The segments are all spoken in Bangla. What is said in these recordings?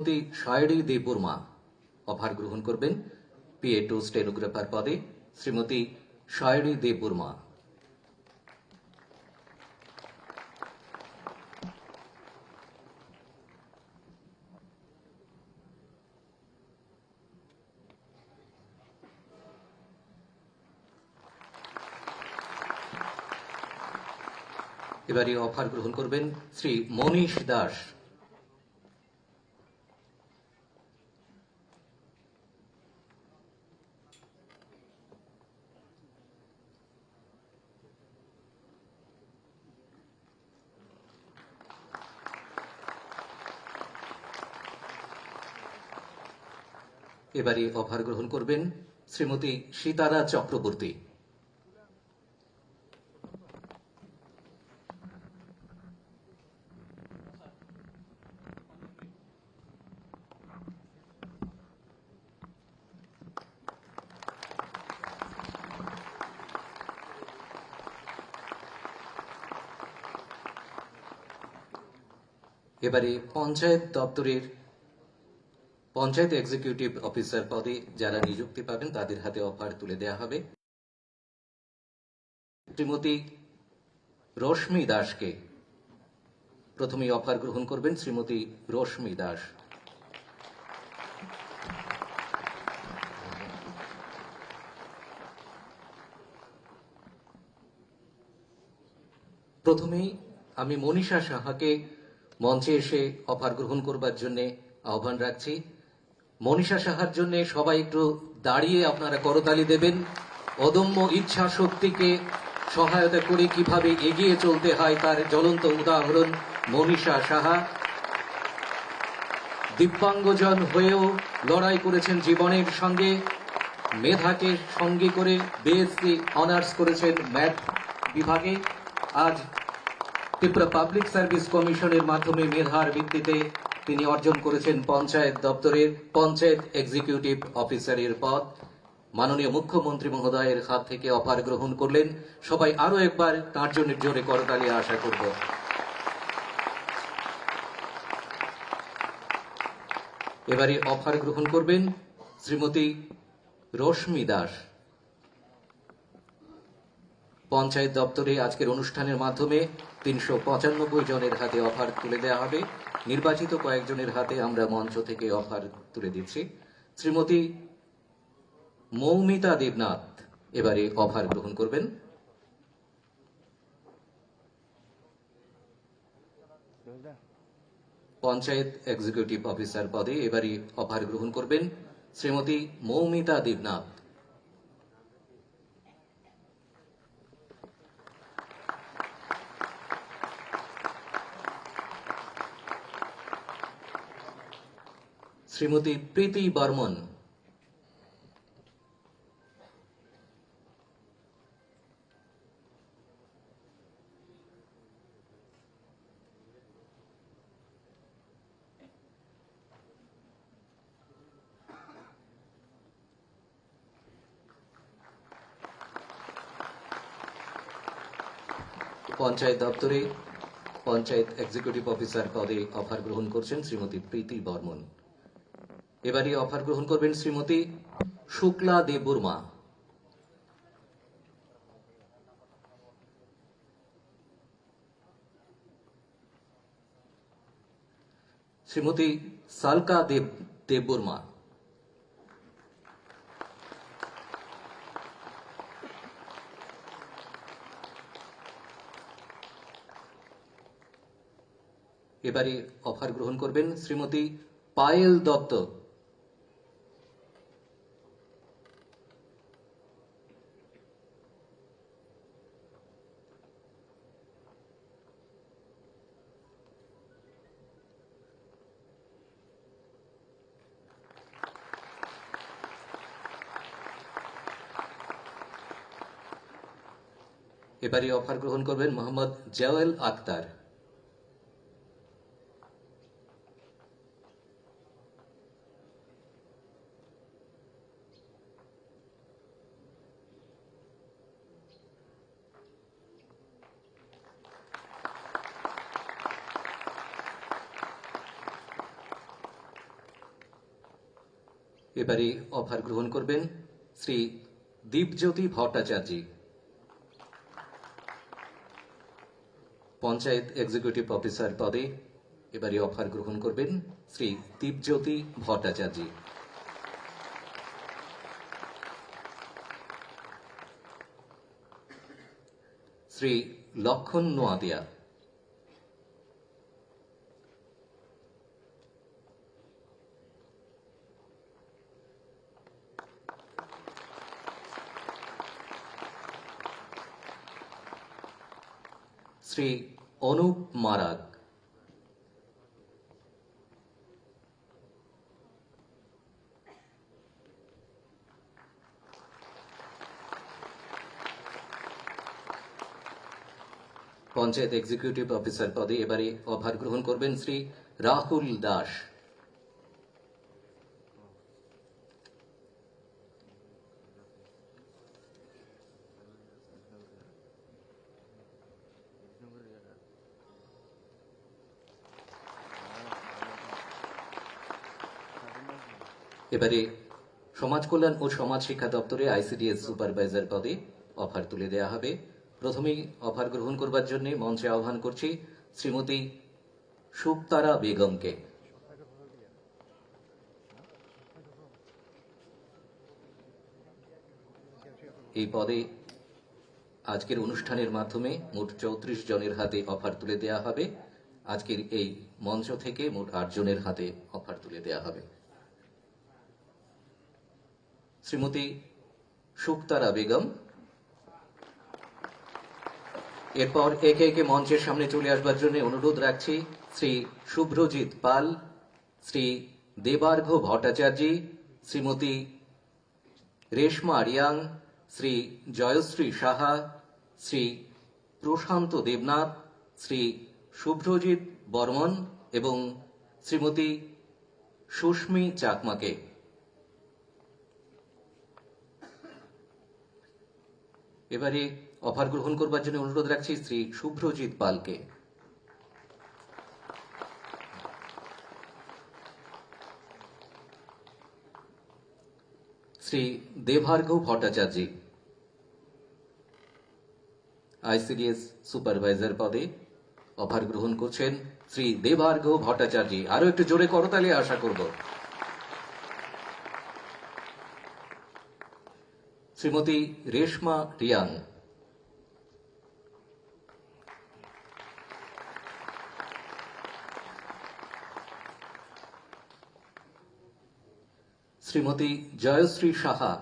শ্রীমতী সায়রী দেববর্মা অভার গ্রহণ করবেন পিএ টু স্টেনোগ্রাফার পদে শ্রীমতী সায়রী দেববর্মা এবারে অফার গ্রহণ করবেন শ্রী মনীষ দাস। এবারে অভার গ্রহণ করবেন শ্রীমতী সীতারা চক্রবর্তী। এবারে পঞ্চায়েত দপ্তরের পঞ্চায়েত এক্সিকিউটিভ অফিসার পদে যারা নিযুক্তি পাবেন, তাদের হাতে অফার তুলে দেওয়া হবে। শ্রীমতী রশ্মি দাসকে প্রথমেই অফার গ্রহণ করবেন শ্রীমতী রশ্মি দাস। প্রথমেই আমি মনীষা সাহাকে মঞ্চে এসে অফার গ্রহণ করবার জন্য আহ্বান রাখছি। মনীষা সাহার জন্য সবাই একটু দাঁড়িয়ে আপনারা করতালি দেবেন। অদম্য ইচ্ছা শক্তিকে সহায়তা করে কীভাবে এগিয়ে চলতে হয় তার জ্বলন্ত উদাহরণ মনীষা সাহা। দিব্যাঙ্গজন হয়েও লড়াই করেছেন জীবনের সঙ্গে। মেধাকে সঙ্গে করে বিএসসি অনার্স করেছেন ম্যাথ বিভাগে। আজ ত্রিপুরা পাবলিক সার্ভিস কমিশনের মাধ্যমে মেধার ভিত্তিতে তিনি অর্জন করেছেন পঞ্চায়েত দপ্তরের পঞ্চায়েত এক্সিকিউটিভ অফিসারের পদ। মাননীয় মুখ্যমন্ত্রী মহোদয়ের হাত থেকে অফার গ্রহণ করলেন। সবাই আরও একবার তার জন্য জোরে করতালি আশা করব। এবারে অফার গ্রহণ করবেন শ্রীমতী রশ্মি দাস। পঞ্চায়েত দপ্তরে আজকের অনুষ্ঠানের মাধ্যমে তিনশো পঁচানব্বই জনের হাতে অফার তুলে দেওয়া হবে। নির্বাচিত কয়েকজনের হাতে আমরা মঞ্চ থেকে অফার তুলে দিচ্ছি। শ্রীমতী মৌমিতা দেবনাথ এবারে অফার গ্রহণ করবেন। পঞ্চায়েত এক্সিকিউটিভ অফিসার পদে এবারে অফার গ্রহণ করবেন। শ্রীমতী মৌমিতা দেবনাথ। শ্রীমতী প্রীতি বর্মন। পঞ্চায়েত দপ্তরে পঞ্চায়েত এক্সিকিউটিভ অফিসার পদে অফার গ্রহণ করছেন শ্রীমতী প্রীতি বর্মন। এবারে অফার গ্রহণ করবেন শ্রীমতী শুক্লা দেববর্মা শ্রীমতী সালকা দেব দেববর্মা এবারে অফার গ্রহণ করবেন শ্রীমতী পায়েল দত্ত। এবারে অফার গ্রহণ করবেন মোহাম্মদ জওয়েল আক্তার এবারে অফার গ্রহণ করবেন শ্রী দীপজ্যোতি ভট্টাচার্য। পঞ্চায়েত এক্সিকিউটিভ অফিসার পদে এবারে অফার গ্রহণ করবেন শ্রী দীপজ্যোতি ভট্টাচার্য। শ্রী লক্ষণ নোয়াদিয়া। শ্রী অনুপ মারাক পঞ্চায়েত এক্সিকিউটিভ অফিসার পদে এবারে অভার গ্রহণ করবেন শ্রী রাহুল দাস। এবারে সমাজ কল্যাণ ও সমাজ শিক্ষা দপ্তরে আইসিডিএস সুপারভাইজার পদে অফার তুলে দেওয়া হবে। প্রথমেই অফার গ্রহণ করবার জন্য মঞ্চে আহ্বান করছি শ্রীমতী সুপ্তারা বেগমকে। এই পদে আজকের অনুষ্ঠানের মাধ্যমে মোট চৌত্রিশ জনের হাতে অফার তুলে দেয়া হবে। আজকের এই মঞ্চ থেকে মোট আট জনের হাতে অফার তুলে দেওয়া হবে। শ্রীমতী সুক্তারা বেগম। এরপর একে একে মঞ্চের সামনে চলে আসবার জন্য অনুরোধ রাখছি শ্রী শুভ্রজিৎ পাল, শ্রী দেবার্ঘ ভট্টাচার্য, শ্রীমতী রেশমা রিয়াং শ্রী জয়শ্রী সাহা, শ্রী প্রশান্ত দেবনাথ, শ্রী শুভ্রজিৎ বর্মন এবং শ্রীমতী সুস্মি চাকমাকে। এবারে অফার গ্রহণ করবার জন্য অনুরোধ রাখছি শ্রী শুভ্রজিৎ পালকে। শ্রী দেভার্ঘ ভট্টাচার্য, আইসিডিএস সুপারভাইজার পদে অফার গ্রহণ করছেন শ্রী দেভার্ঘ ভট্টাচার্য। আরও একটু জোরে করতালে আশা করব। শ্রীমতী রেশমা রিয়াং। শ্রীমতী জয়শ্রী সাহা।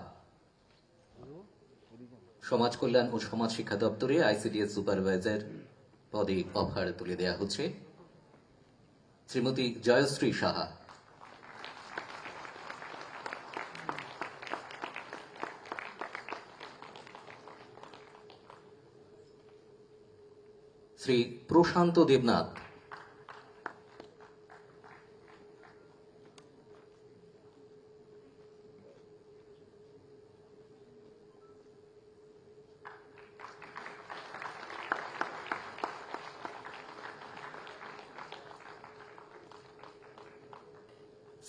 সমাজ কল্যাণ ও সমাজ শিক্ষা দপ্তরে আইসিডিএস সুপারভাইজার পদে অফার তুলে দেয়া হচ্ছে। শ্রীমতী জয়শ্রী সাহা। শ্রী প্রশান্ত দেবনাথ।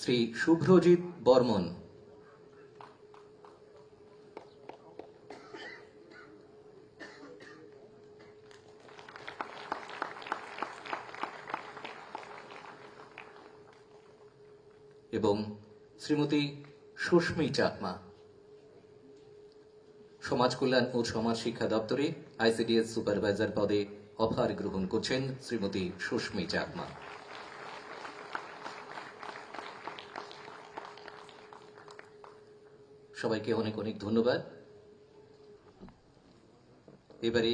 শ্রী শুভ্রজিৎ বর্মন এবং শ্রীমতী সুস্মি চাকমা। সমাজ কল্যাণ ও সমাজ শিক্ষা দপ্তরে আইসিডিএস সুপারভাইজার পদে অফার গ্রহণ করছেন শ্রীমতী সুস্মি চাকমা। সবাইকে অনেক অনেক ধন্যবাদ। এবারে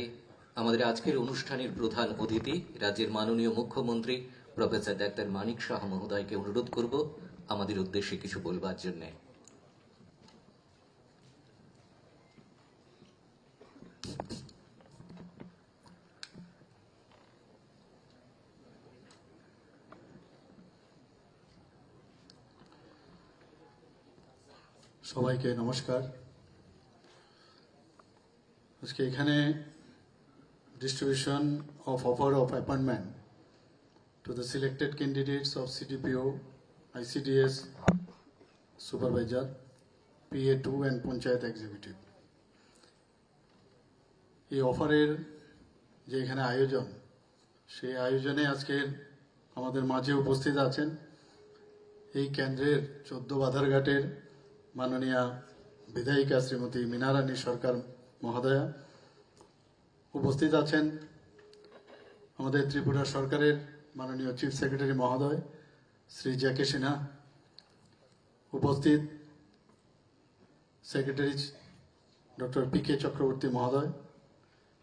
আমাদের আজকের অনুষ্ঠানের প্রধান অতিথি, রাজ্যের মাননীয় মুখ্যমন্ত্রী প্রফেসর ডাক্তার মানিক শাহ মহোদয়কে অনুরোধ করব। আমাদের উদ্দেশ্যে কিছু বলবার জন্যে। সবাইকে নমস্কার। আজকে এখানে distribution of offer of appointment to the selected candidates of CDPO ICDS supervisor PA two and panchayat executive এই অফারের যে এখানে আয়োজন, সেই আয়োজনে আজকের আমাদের মাঝে উপস্থিত আছেন এই কেন্দ্রের চোদ্দ বাধারঘাটের মাননীয়া বিধায়িকা শ্রীমতী মিনারানী সরকার মহোদয়া। উপস্থিত আছেন আমাদের ত্রিপুরা সরকারের মাননীয় চিফ সেক্রেটারি মহোদয় শ্রী জ্যাকে সিনহা উপস্থিত secretary doctor P K Chakraborty মহোদয়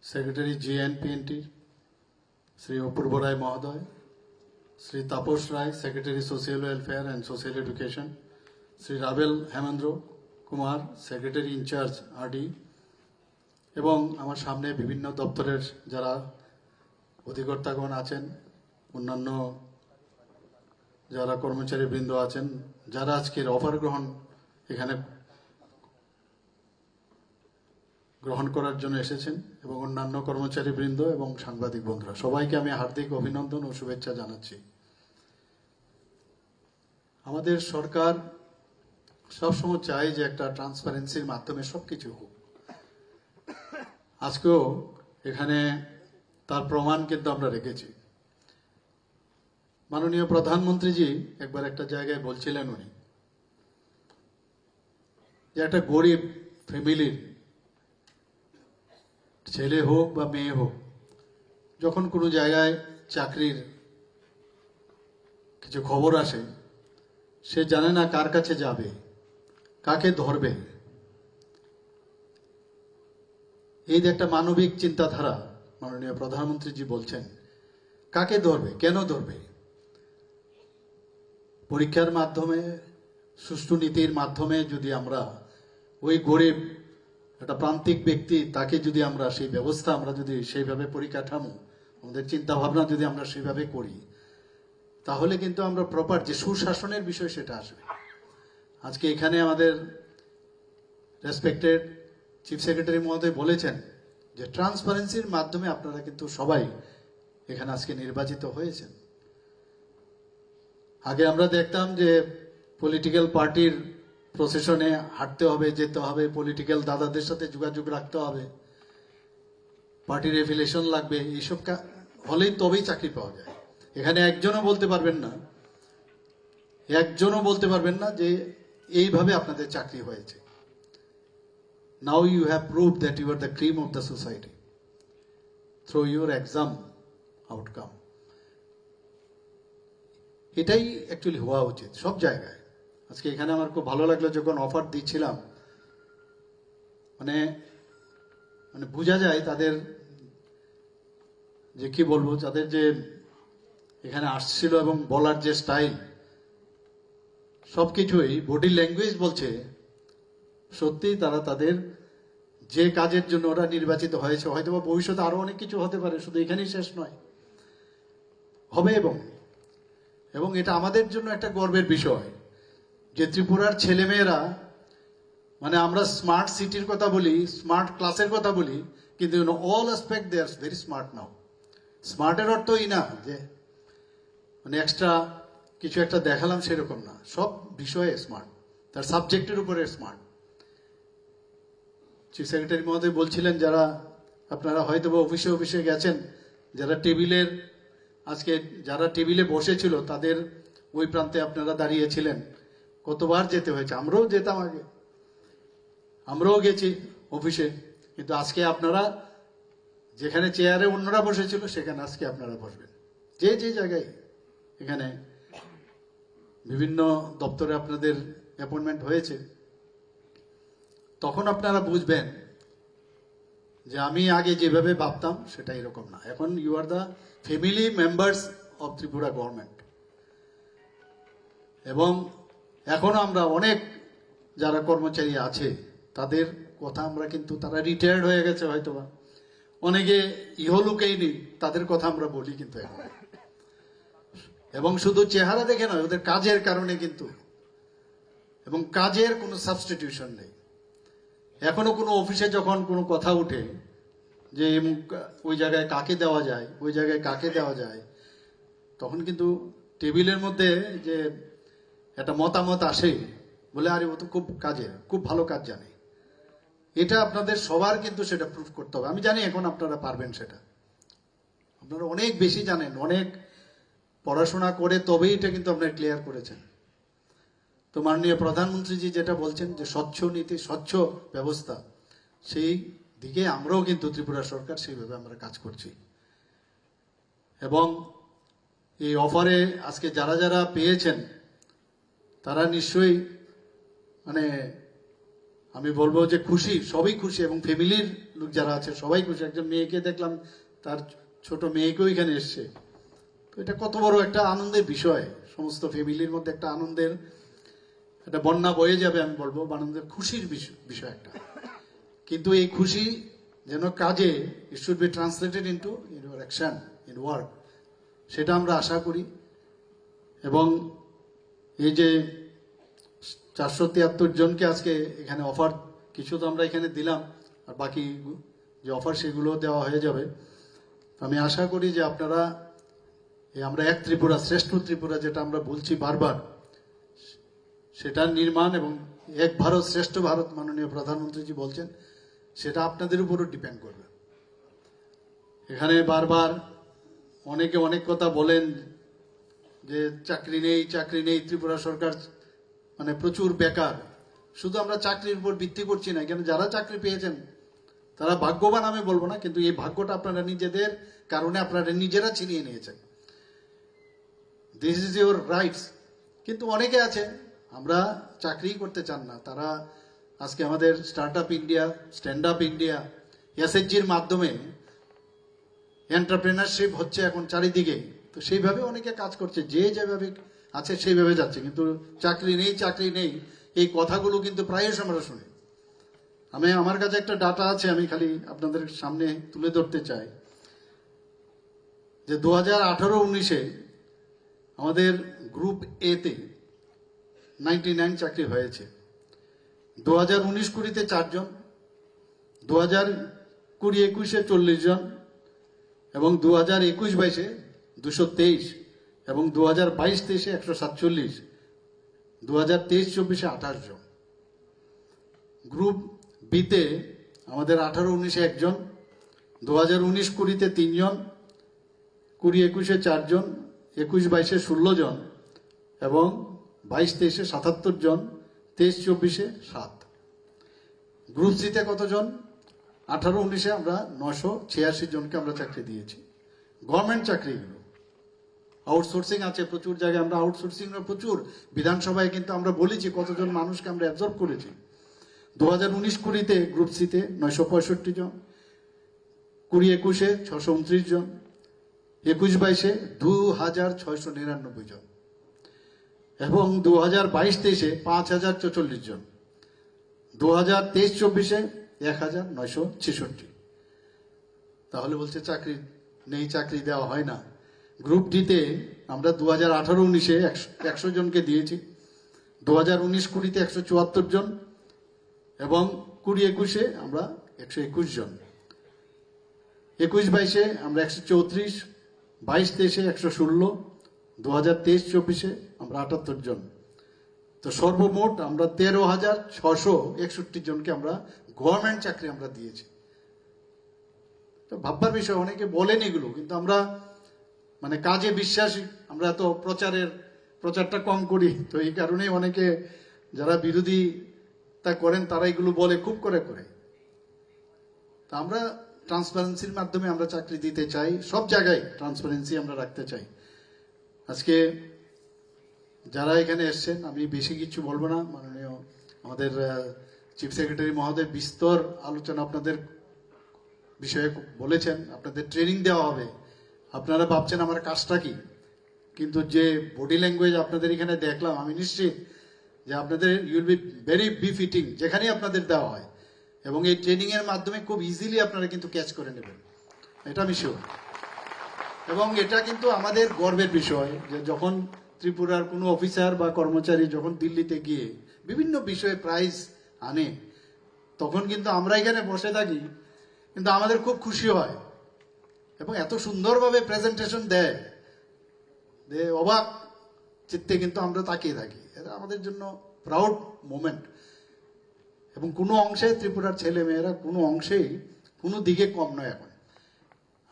সেক্রেটারি জিএনপিএনটি শ্রী অপূর্ব রায় মহোদয় Shri Tapas Roy secretary social welfare and social education Shri Rabel Hemendra Kumar secretary incharge RD এবং আমার সামনে বিভিন্ন দপ্তরের যারা অধিকর্তাগণ আছেন, অন্যান্য যারা কর্মচারী বৃন্দ আছেন, যারা আজকের অফার গ্রহণ এখানে গ্রহণ করার জন্য এসেছেন এবং অন্যান্য কর্মচারী বৃন্দ এবং সাংবাদিক বন্ধুরা, সবাইকে আমি হার্দিক অভিনন্দন ও শুভেচ্ছা জানাচ্ছি। আমাদের সরকার সবসময় চাই যে একটা ট্রান্সপারেন্সির মাধ্যমে সবকিছু হোক। আজকেও এখানে তার প্রমাণ কিন্তু আমরা রেখেছি। মাননীয় প্রধানমন্ত্রীজি একবার একটা জায়গায় বলছিলেন উনি যে একটা গরিব ফ্যামিলির ছেলে হোক বা মেয়ে হোক, যখন কোনো জায়গায় চাকরির কিছু খবর আসে, সে জানে না কার কাছে যাবে, কাকে ধরবে। এই যে একটা মানবিক চিন্তাধারা মাননীয় প্রধানমন্ত্রীজি বলছেন, কাকে ধরবে, কেন ধরবে? পরীক্ষার মাধ্যমে, সুষ্ঠু নীতির মাধ্যমে যদি আমরা ওই গরিব, একটা প্রান্তিক ব্যক্তি, তাকে যদি আমরা সেই ব্যবস্থা আমরা যদি সেইভাবে পরিকাঠামো, আমাদের চিন্তা ভাবনা যদি আমরা সেইভাবে করি, তাহলে কিন্তু আমরা প্রপার যে সুশাসনের বিষয় সেটা আসবে। আজকে এখানে আমাদের রেসপেক্টেড চিফ সেক্রেটারি মহোদয় বলেছেন যে ট্রান্সপারেন্সির মাধ্যমে আপনারা কিন্তু সবাই এখানে আজকে নির্বাচিত হয়েছেন। আগে আমরা দেখতাম যে পলিটিক্যাল পার্টির প্রসেশনে হাঁটতে হবে, যেতে হবে পলিটিক্যাল দাদাদের সাথে যোগাযোগ রাখতে হবে। পার্টির এফিলেশন লাগবে, এইসব হলেই তবেই চাকরি পাওয়া যায়। এখানে একজনও বলতে পারবেন না। একজনও বলতে পারবেন না যে এইভাবে আপনাদের চাকরি হয়েছে। Now you have prove that you are the cream of the society through your exam outcome এটাই অ্যাকচুয়ালি হওয়া উচিত, সব জায়গায়। আজকে এখানে আমার খুব ভালো লাগল যখন অফার দিচ্ছিলাম। মানে মানে বোঝা যায় তাদের যে কি বলব, তাদের যে এখানে আসছিল এবং বলার যে স্টাইল সব কিছুই বডি ল্যাঙ্গুয়েজ বলছে সত্যি তারা তাদের যে কাজের জন্য ওরা নির্বাচিত হয়েছে হয়তো বা ভবিষ্যতে আরও অনেক কিছু হতে পারে, শুধু এখানেই শেষ নয়। হবে এবং এবং এটা আমাদের জন্য একটা গর্বের বিষয় যে ত্রিপুরার ছেলেমেয়েরা মানে আমরা স্মার্ট সিটির কথা বলি স্মার্ট ক্লাসের কথা বলি, কিন্তু all aspect they are very smart now স্মার্টের অর্থ অর্থই না যে মানে এক্সট্রা কিছু একটা দেখালাম সেরকম না। সব বিষয়ে স্মার্ট তার সাবজেক্টের উপরে স্মার্ট চিফ সেক্রেটারি মহোদয় বলছিলেন, যারা আপনারা হয়তো বা অফিসে অফিসে গেছেন, যারা টেবিলের আজকে যারা টেবিলে বসেছিল, তাদের ওই প্রান্তে আপনারা দাঁড়িয়েছিলেন। কতবার যেতে হয়েছে? আমরাও যেতাম আগে। আমরাও গেছি অফিসে। কিন্তু আজকে আপনারা যেখানে চেয়ারে অন্যরা বসেছিল, সেখানে আজকে আপনারা বসবেন। যে যে জায়গায় এখানে বিভিন্ন দপ্তরে আপনাদের অ্যাপয়েন্টমেন্ট হয়েছে, তখন আপনারা বুঝবেন যে আমি আগে যেভাবে ভাবতাম, সেটা এরকম না। এখন you are the family members of Tripura government এবং এখনও আমরা অনেক যারা কর্মচারী আছে, তাদের কথা আমরা কিন্তু তারা রিটায়ার্ড হয়ে গেছে হয়তোবা। অনেকে ইহলোকেই নেই, তাদের কথা আমরা বলি কিন্তু এখন। এবং শুধু চেহারা দেখে নয়, ওদের কাজের কারণে কিন্তু। এবং কাজের কোনো সাবস্টিটিউশন নেই। এখনও কোনো অফিসে যখন কোনো কথা উঠে যে ওই জায়গায় কাকে দেওয়া যায়, ওই জায়গায় কাকে দেওয়া যায়, তখন কিন্তু টেবিলের মধ্যে যে একটা মতামত আসে বলে, আরে, ও তো খুব কাজের খুব ভালো কাজ জানে। এটা আপনাদের সবার কিন্তু সেটা প্রুফ করতে হবে। আমি জানি এখন আপনারা পারবেন সেটা। আপনারা অনেক বেশি জানেন, অনেক পড়াশোনা করে তবেই এটা কিন্তু আপনারা ক্লিয়ার করেছেন। তো মাননীয় প্রধানমন্ত্রীজি যেটা বলছেন যে স্বচ্ছ নীতি, স্বচ্ছ ব্যবস্থা, সেই দিকে আমরাও কিন্তু ত্রিপুরা সরকার সেইভাবে আমরা কাজ করছি। এবং এই অফারে আজকে যারা যারা পেয়েছেন, তারা নিশ্চয়ই মানে আমি বলব যে খুশি, সবই খুশি এবং ফ্যামিলির লোক যারা আছে সবাই খুশি। একজন মেয়েকে দেখলাম, তার ছোট মেয়েকেও এখানে এসছে। তো এটা কত বড় একটা আনন্দের বিষয়, সমস্ত ফ্যামিলির মধ্যে একটা আনন্দের, একটা বন্যা বয়ে যাবে আমি বলব আনন্দের খুশির বিষয় একটা। কিন্তু এই খুশি যেন কাজে it should be translated into in your action in work সেটা আমরা আশা করি। এবং এই যে চারশো তিয়াত্তর জনকে আজকে এখানে অফার কিছু তো আমরা এখানে দিলাম, আর বাকি যে অফার সেগুলো দেওয়া হয়ে যাবে। আমি আশা করি যে আপনারা আমরা এক ত্রিপুরা, শ্রেষ্ঠ ত্রিপুরা যেটা আমরা বলছি বারবার, সেটার নির্মাণ এবং এক ভারত, শ্রেষ্ঠ ভারত মাননীয় প্রধানমন্ত্রীজি বলছেন সেটা আপনাদের উপরও ডিপেন্ড করবে। এখানে বারবার অনেকে অনেক কথা বলেন যে চাকরি নেই চাকরি নেই, ত্রিপুরা সরকার মানে প্রচুর বেকার। শুধু আমরা চাকরির উপর ভিত্তি করছি না, কেন যারা চাকরি পেয়েছেন, তারা ভাগ্যবান আমি বলব না, কিন্তু এই ভাগ্যটা আপনারা নিজেদের কারণে আপনারা নিজেরা ছিনিয়ে নিয়েছেন। দিস ইজ ইউর রাইটস কিন্তু অনেকে আছে, আমরা চাকরি করতে চান না, তারা আজকে আমাদের start up India stand up India এসএসজির মাধ্যমে এন্টারপ্রেনারশিপ হচ্ছে এখন চারিদিকে। তো সেইভাবে অনেকে কাজ করছে, যে যেভাবে আছে সেইভাবে যাচ্ছে। কিন্তু চাকরি নেই চাকরি নেই, এই কথাগুলো কিন্তু প্রায়শ আমরা শুনি। আমি, আমার কাছে একটা ডাটা আছে, আমি খালি আপনাদের সামনে তুলে ধরতে চাই। যে দু হাজার আঠারো উনিশে আমাদের গ্রুপ এতে নাইনটি নাইন চাকরি হয়েছে। দু হাজার উনিশ কুড়িতে চারজন, দু হাজার কুড়ি একুশে চল্লিশ জন এবং দু হাজার একুশ বাইশে দুশো তেইশ, এবং দু হাজার বাইশ তেইশে একশো সাতচল্লিশ, দু হাজার তেইশ চব্বিশে আঠাশ জন। গ্রুপ বিতে আমাদের আঠারো, উনিশে একজন, দু হাজার উনিশ কুড়িতে তিনজন, কুড়ি একুশে চারজন, একুশ বাইশে ষোলো জন এবং বাইশ তেইশে সাতাত্তর জন তেইশ, চব্বিশে সাত। গ্রুপ সিতে কতজন? আঠারো, উনিশে আমরা নশো ছিয়াশি জনকে আমরা চাকরি দিয়েছি। গভর্নমেন্ট চাকরিগুলো। আউটসোর্সিং আছে প্রচুর জায়গায়, আমরা আউটসোর্সিং প্রচুর। বিধানসভায় কিন্তু আমরা বলেছি কতজন মানুষকে আমরা অ্যাবজর্ব করেছি। দু হাজার উনিশ কুড়িতে গ্রুপ সিতে নয়শো পঁয়ষট্টি জন। কুড়ি একুশে ছশো উনত্রিশ জন। একুশ বাইশে দু হাজার ছয়শো নিরানব্বই জন। এবং দু হাজার বাইশ তেইশে পাঁচ হাজার চৌচল্লিশ জন। দু হাজার তেইশ চব্বিশে এক হাজার নয়শো ছেষট্টি। তাহলে বলছে চাকরি নেই, চাকরি দেওয়া হয় না। গ্রুপ ডিতে আমরা দু হাজার আঠারো উনিশে একশো জনকে দিয়েছি। দু হাজার উনিশ কুড়িতে একশো চুয়াত্তর জন এবং কুড়ি একুশে আমরা একশো একুশ জন। একুশ বাইশে আমরা একশো চৌত্রিশ, বাইশ তেইশে একশো ষোলো দু হাজার তেইশ চব্বিশে আমরা আটাত্তর জন। তো সর্বমোট আমরা তেরো হাজার ছশো একষট্টি জনকে আমরা গভর্নমেন্ট চাকরি আমরা দিয়েছি। তো ভাববার বিষয়, অনেকে বলেন এগুলো, কিন্তু আমরা মানে কাজে বিশ্বাসী, আমরা তো প্রচারের, প্রচারটা কম করি। তো এই কারণেই অনেকে যারা বিরোধী তা করেন, তারা এগুলো বলে খুব করে করে। তা আমরা ট্রান্সপারেন্সির মাধ্যমে আমরা চাকরি দিতে চাই, সব জায়গায় ট্রান্সপারেন্সি আমরা রাখতে চাই। আজকে যারা এখানে এসছেন, আমি বেশি কিছু বলব না। মাননীয় আমাদের চিফ সেক্রেটারি মহোদয় বিস্তর আলোচনা আপনাদের বিষয়ে বলেছেন। আপনাদের ট্রেনিং দেওয়া হবে। আপনারা ভাবছেন আমার কাজটা কি? কিন্তু যে বডি ল্যাঙ্গুয়েজ আপনাদের এখানে দেখলাম, আমি নিশ্চিত যে আপনাদের you'll be very be fitting যেখানেই আপনাদের দেওয়া হয়। এবং এই ট্রেনিংয়ের মাধ্যমে খুব ইজিলি আপনারা কিন্তু ক্যাচ করে নেবেন। এটা আমি শিওর এবং এটা কিন্তু আমাদের গর্বের বিষয় যে যখন ত্রিপুরার কোনো অফিসার বা কর্মচারী যখন দিল্লিতে গিয়ে বিভিন্ন বিষয়ে প্রাইজ আনে, তখন কিন্তু আমরা এখানে বসে থাকি, কিন্তু আমাদের খুব খুশি হয় এবং এত সুন্দরভাবে প্রেজেন্টেশন দেয়, যে অবাক চিত্তে কিন্তু আমরা তাকিয়ে থাকি। এটা আমাদের জন্য প্রাউড মোমেন্ট এবং কোনো অংশে ত্রিপুরার ছেলে মেয়েরা কোনো অংশেই কোনো দিকে কম নয় এখন।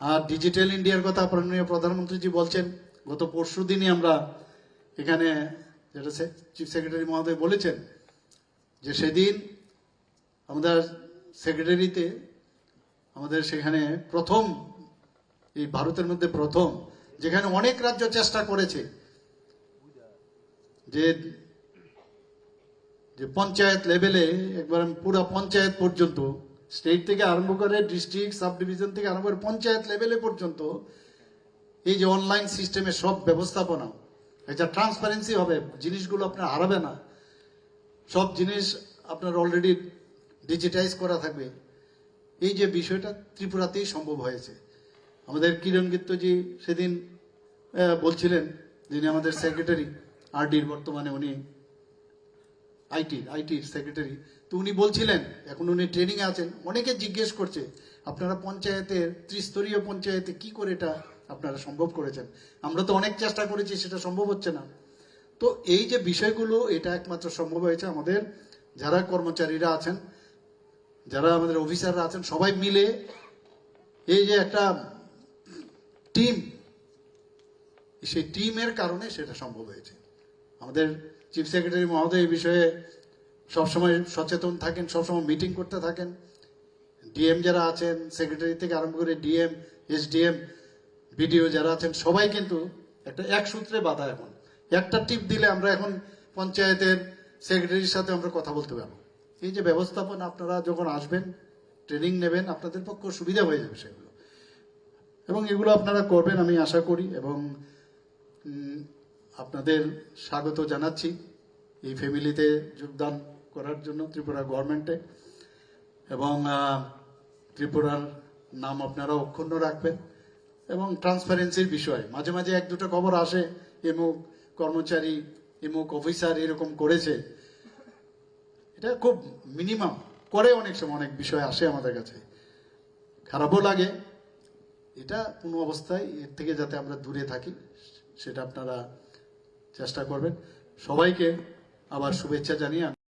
আর ডিজিটাল ইন্ডিয়ার কথা মাননীয় প্রধানমন্ত্রীজি বলছেন। গত পরশু দিনই আমরা এখানে যেটা চিফ সেক্রেটারি মহোদয় বলেছেন যে সেদিন আমাদের সেক্রেটারিতে আমাদের সেখানে প্রথম, এই ভারতের মধ্যে প্রথম, যেখানে অনেক রাজ্য চেষ্টা করেছে যে যে পঞ্চায়েত লেভেলে একবার পুরো পঞ্চায়েত পর্যন্ত স্টেট থেকে আরম্ভ করে ডিস্ট্রিক্ট সাব ডিভিশন থেকে আরম্ভ করে পঞ্চায়েত লেভেলে পর্যন্ত এই যে অনলাইন সিস্টেমে সব ব্যবস্থাপনা, এটা ট্রান্সপারেন্সি হবে, জিনিসগুলো আপনার হারাবে না। সব জিনিস আপনার অলরেডি ডিজিটাইজ করা থাকবে। এই যে বিষয়টা ত্রিপুরাতেই সম্ভব হয়েছে। আমাদের কিরণ গিত্তজি সেদিন বলছিলেন, যিনি আমাদের সেক্রেটারি আরডির বর্তমানে উনি আইটি আইটির সেক্রেটারি তো উনি বলছিলেন, এখন উনি ট্রেনিং আছেন, অনেকে জিজ্ঞেস করছে, আপনারা পঞ্চায়েতের, ত্রিস্তরীয় পঞ্চায়েতে কি করে এটা আপনারা সম্ভব করেছেন? আমরা তো অনেক চেষ্টা করেছি, সেটা সম্ভব হচ্ছে না। তো এই যে বিষয়গুলো, এটা একমাত্র সম্ভব হয়েছে আমাদের, যারা কর্মচারীরা আছেন, যারা আমাদের অফিসাররা আছেন, সবাই মিলে এই যে একটা টিম সেই টিমের কারণে সেটা সম্ভব হয়েছে। আমাদের চিফ সেক্রেটারি মহোদয় এই বিষয়ে সবসময় সচেতন থাকেন, সবসময় মিটিং করতে থাকেন। ডিএম যারা আছেন সেক্রেটারি থেকে আরম্ভ করে ডিএম এসডিএম বিডিও যারা আছেন, সবাই কিন্তু একটা এক সূত্রে বাধা এখন একটা টিপ দিলে আমরা এখন পঞ্চায়েতের সেক্রেটারির সাথে আমরা কথা বলতে পারব। এই যে ব্যবস্থাপনা, আপনারা যখন আসবেন ট্রেনিং নেবেন, আপনাদের পক্ষে সুবিধা হয়ে যাবে সেগুলো। এবং এগুলো আপনারা করবেন, আমি আশা করি। এবং আপনাদের স্বাগত জানাচ্ছি। এই ফ্যামিলিতে যোগদান। করার জন্য ত্রিপুরা গভর্নমেন্টে এবং ত্রিপুরার নাম আপনারা অক্ষুণ্ণ রাখবেন। এবং ট্রান্সপারেন্সির বিষয়, মাঝে মাঝে এক দুটো খবর আসে এমুক কর্মচারী এমুক অফিসার এরকম করেছে। এটা খুব মিনিমাম করে অনেক সময় অনেক বিষয় আসে আমাদের কাছে। খারাপও লাগে। এটা কোনো অবস্থায় এর থেকে যাতে আমরা দূরে থাকি, সেটা আপনারা চেষ্টা করবেন। সবাইকে আবার শুভেচ্ছা জানিয়ে